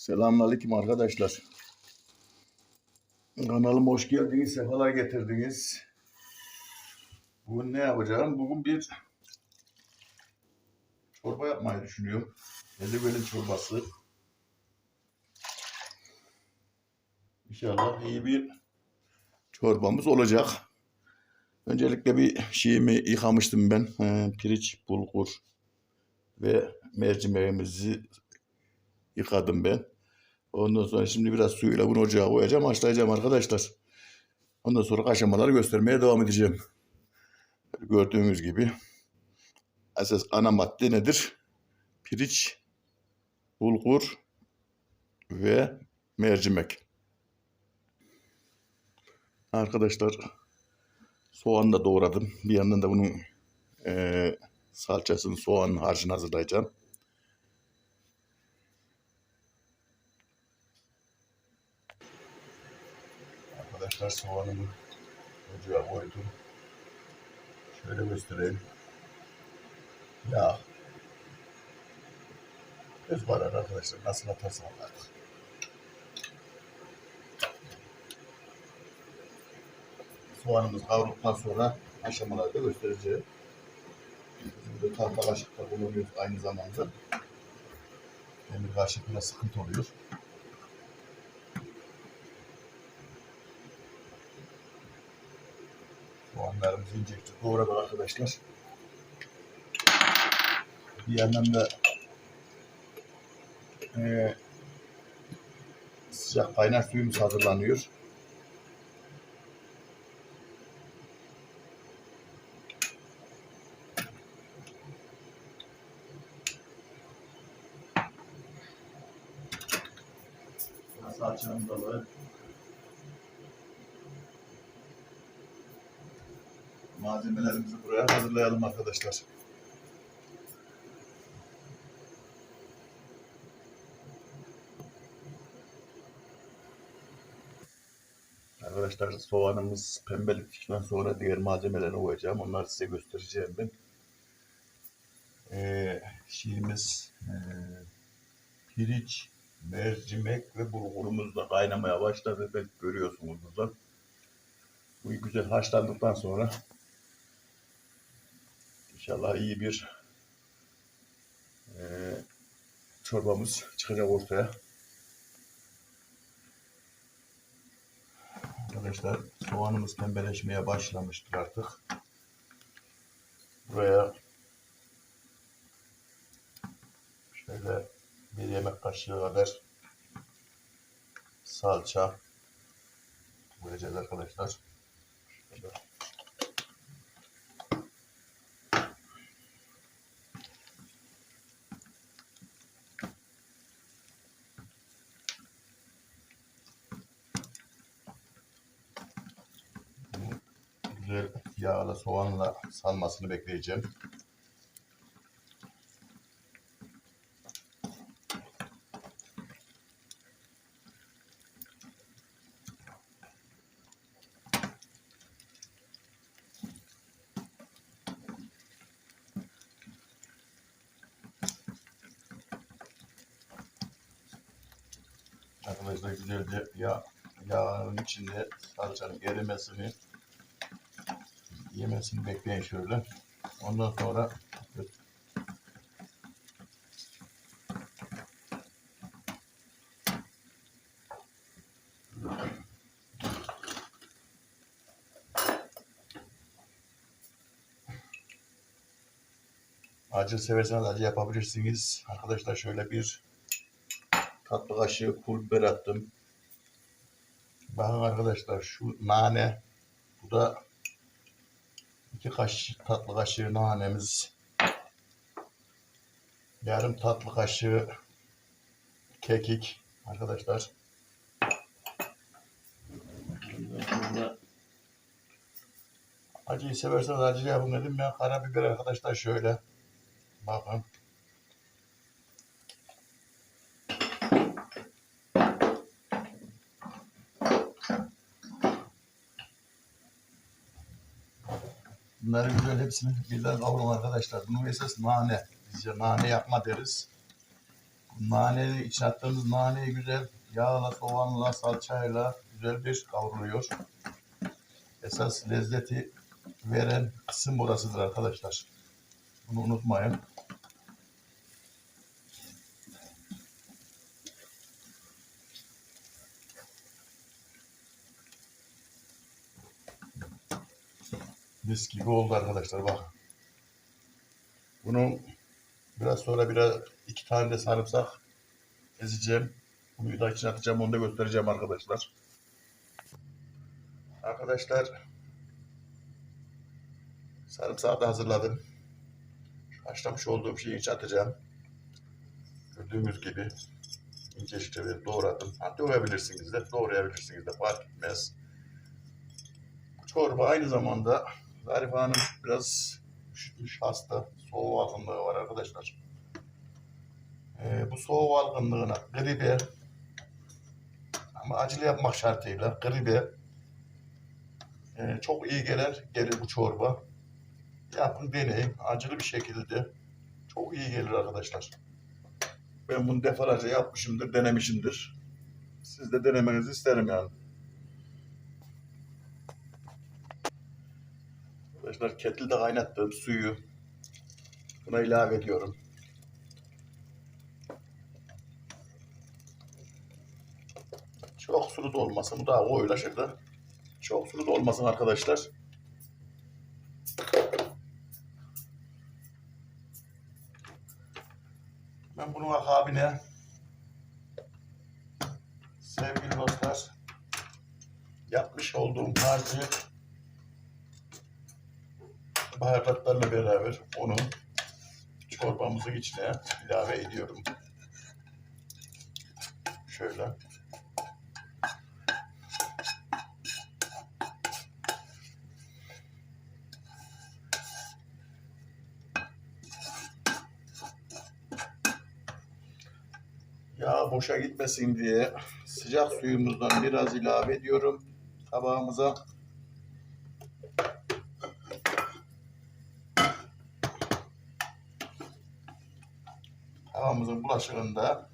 Selamünaleyküm arkadaşlar. Kanalıma hoş geldiniz, sefalar getirdiniz. Bugün ne yapacağım? Bugün bir çorba yapmayı düşünüyorum. Eldivelin çorbası. İnşallah iyi bir çorbamız olacak. Öncelikle bir şeyimi yıkamıştım ben. Ee, Pirinç, bulgur ve mercimeğimizi yıkadım ben. Ondan sonra şimdi biraz suyla bunu ocağa koyacağım, haşlayacağım arkadaşlar. Ondan sonra aşamaları göstermeye devam edeceğim. Gördüğünüz gibi esas ana madde nedir? Pirinç, bulgur ve mercimek. Arkadaşlar soğan da doğradım. Bir yandan da bunun eee salçasını, soğanın harcını hazırlayacağım. Arkadaşlar soğanımı ocağa koydum. Şöyle göstereyim. Yağ. Göz var arkadaşlar. Nasıl atarsam artık. Soğanımız kavrulduktan sonra aşamalarda göstereceğim. Biz burada tahta kullanıyoruz aynı zamanda. Demir kaşıkla sıkıntı oluyor. İncecik doğradık arkadaşlar. Bir yandan da eee, sıcak kaynar suyumuz hazırlanıyor. Nasıl açalım balığı? Malzemelerimizi buraya hazırlayalım arkadaşlar. Arkadaşlar soğanımız pembelikten sonra diğer malzemelerini koyacağım. Onları size göstereceğim ben. Ee, şeyimiz ee, pirinç, mercimek ve bulgurumuz da kaynamaya başladı. Belki görüyorsunuz burada. Bu güzel haşlandıktan sonra inşallah iyi bir eee, çorbamız çıkacak ortaya. Arkadaşlar soğanımız pembeleşmeye başlamıştır artık. Buraya şöyle bir yemek kaşığı kadar salça koyacağız arkadaşlar. Şöyle. Yağla soğanla salmasını bekleyeceğim. Arkadaşlar güzelce yağ, yağın içinde salçanın erimesini yemesini bekleyin şöyle. Ondan sonra acı severseniz acı yapabilirsiniz. Arkadaşlar şöyle bir tatlı kaşığı pul biber attım. Bakın arkadaşlar şu nane bu da iki kaşık tatlı kaşığı nanemiz. Yarım tatlı kaşığı kekik. Arkadaşlar. Acıyı severseniz acı yapın dedim. Ben karabiber arkadaşlar şöyle. Bakın Bunları güzel hepsini birden kavurun arkadaşlar. Bunun esas nane. Bizce nane yapma deriz. Naneli içine attığımız naneyi güzel yağla, soğanla, salçayla güzel bir kavruluyor. Esas lezzeti veren kısım burasıdır arkadaşlar. Bunu unutmayın. Mis gibi oldu arkadaşlar bak. Bunu biraz sonra biraz iki tane de sarımsak ezeceğim. Bunu da içine atacağım onu da göstereceğim arkadaşlar. Arkadaşlar sarımsağı da hazırladım. Haşlamış olduğum şeyi içine atacağım. Gördüğünüz gibi ince bir doğradım. Ha, doğrayabilirsiniz de doğrayabilirsiniz de fark etmez. Çorba aynı zamanda Zarif Hanım biraz üşütmüş hasta. Soğuk algınlığı var arkadaşlar. Ee, bu soğuk algınlığına gribe ama acılı yapmak şartıyla gribe e, çok iyi gelir, gelir bu çorba. Yapın deneyin. Acılı bir şekilde çok iyi gelir arkadaşlar. Ben bunu defalarca yapmışımdır, denemişimdir. Siz de denemenizi isterim yani. Arkadaşlar kettle'da kaynattığım suyu buna ilave ediyorum. Çok sulu da olmasın. Bu daha koyulaşır da. Çok sulu da olmasın arkadaşlar. Ben bunun akabine sevgili dostlar yapmış olduğum harcı baharatlarla beraber onu çorbamızın içine ilave ediyorum. Şöyle. Yağ boşa gitmesin diye sıcak suyumuzdan biraz ilave ediyorum tabağımıza. Tavamızın bulaşığını da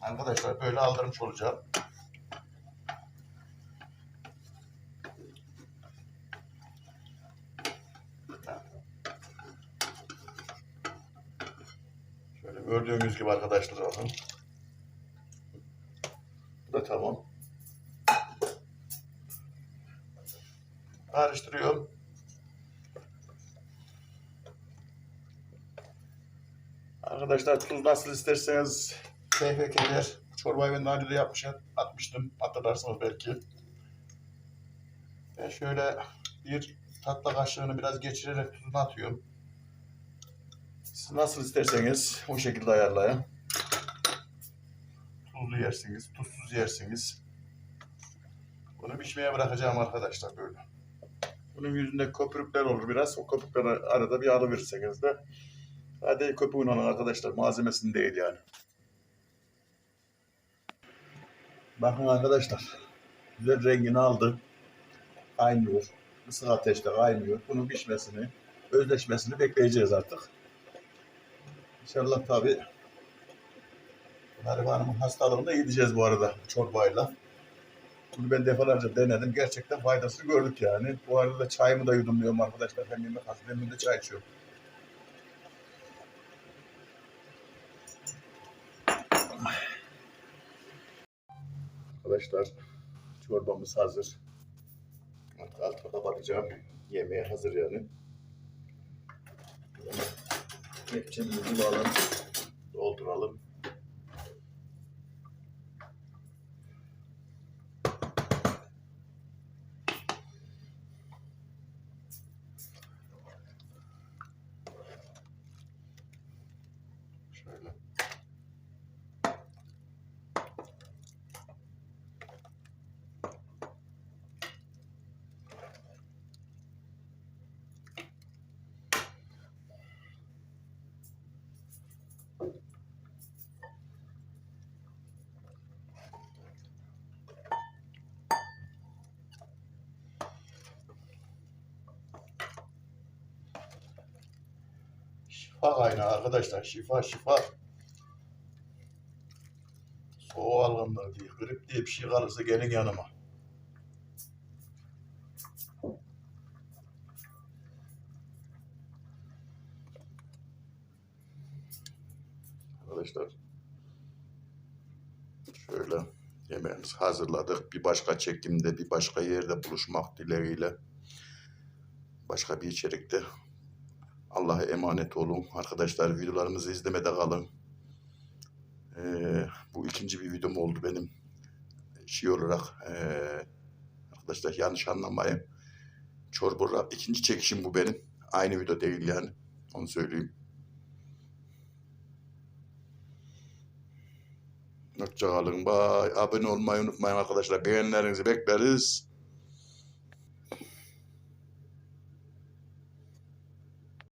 arkadaşlar böyle aldırmış olacağım. Şöyle gördüğünüz gibi arkadaşlar bakın. Bu da tamam. Karıştırıyorum. Arkadaşlar tuz nasıl isterseniz keyfe keder. Çorbayı ben daha önce de yapmışım, atmıştım. Hatırlarsınız belki. Ben şöyle bir tatlı kaşığını biraz geçirerek tuzunu atıyorum. Siz nasıl isterseniz o şekilde ayarlayın. Tuzlu yersiniz, tuzsuz yersiniz. Bunu pişmeye bırakacağım arkadaşlar böyle. Bunun yüzünde köpürükler olur biraz. O köpükleri arada bir alıverirseniz de Hadi köpüğün alın arkadaşlar. Malzemesini değil yani. Bakın arkadaşlar. Güzel rengini aldı. Kaynıyor. Kısık ateşte kaynıyor. Bunun pişmesini, özleşmesini bekleyeceğiz artık. İnşallah tabi Narif Hanım'ın hastalığını da gideceğiz bu arada çorbayla. Bunu ben defalarca denedim. Gerçekten faydasını gördük yani. Bu arada çayımı da yudumluyorum arkadaşlar. Hem yemek hem de çay içiyorum. Arkadaşlar çorbamız hazır. Artık altına kapatacağım. Yemeğe hazır yani. Kepçemizi bulalım. Dolduralım. Şifa kaynağı arkadaşlar. Şifa şifa. O algınlığı değil. Grip diye bir şey kalırsa gelin yanıma. Arkadaşlar şöyle yemeğimizi hazırladık. Bir başka çekimde bir başka yerde buluşmak dileğiyle başka bir içerikte Allah'a emanet olun. Arkadaşlar videolarımızı izlemede kalın. Ee, bu ikinci bir videom oldu benim. Şey olarak ee, arkadaşlar yanlış anlamayın. Çorba ikinci çekişim bu benim. Aynı video değil yani. Onu söyleyeyim. Hoşçakalın. Bye. Abone olmayı unutmayın arkadaşlar. Beğenilerinizi bekleriz.